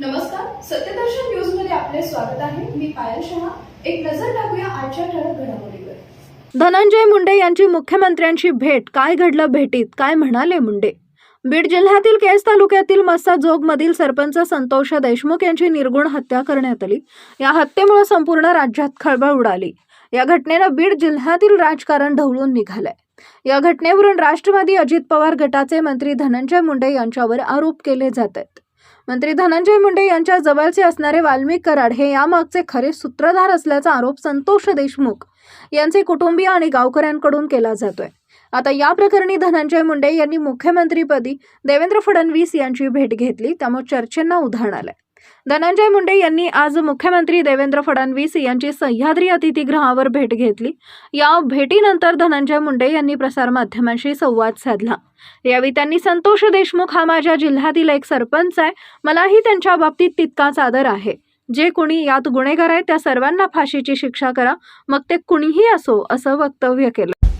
नमस्कार सत्यदर्शन न्यूजमध्ये आपले स्वागत आहे. मी पायल शहा. एक नजर टाकूया आजच्या ठळक घडामोडीवर. धनंजय मुंडे यांची मुख्यमंत्र्यांची भेट काय घडलं भेटीत? काय म्हणाले मुंडे? बीड जिल्ह्यातील केस तालुक्यातील मधील सरपंच संतोष देशमुख यांची निर्गुण हत्या करण्यात आली. या हत्येमुळे संपूर्ण राज्यात खळबळ उडाली. या घटनेनं बीड जिल्ह्यातील राजकारण ढवळून निघालंय. या घटनेवरून राष्ट्रवादी अजित पवार गटाचे मंत्री धनंजय मुंडे यांच्यावर आरोप केले जात आहेत. मंत्री धनंजय मुंडे यांच्या जवळचे असणारे वाल्मिक कराड हे यामागचे खरे सूत्रधार असल्याचा आरोप संतोष देशमुख यांचे कुटुंबीय आणि गावकऱ्यांकडून केला जातोय. आता या प्रकरणी धनंजय मुंडे यांनी मुख्यमंत्रीपदी देवेंद्र फडणवीस यांची भेट घेतली त्यामुळे चर्चेंना उधाण आलंय. धनंजय मुंडे यांनी आज मुख्यमंत्री देवेंद्र फडणवीस यांची सह्याद्री अतिथीगृहावर भेट घेतली. या भेटीनंतर धनंजय मुंडे यांनी प्रसारमाध्यमांशी संवाद साधला. यावेळी त्यांनी संतोष देशमुख हा माझ्या जिल्ह्यातील एक सरपंच आहे. मलाही त्यांच्या बाबतीत तितकाच आदर आहे. जे कोणी यात गुन्हेगार आहे त्या सर्वांना फाशीची शिक्षा करा. मग ते कुणीही असो असं वक्तव्य केलं.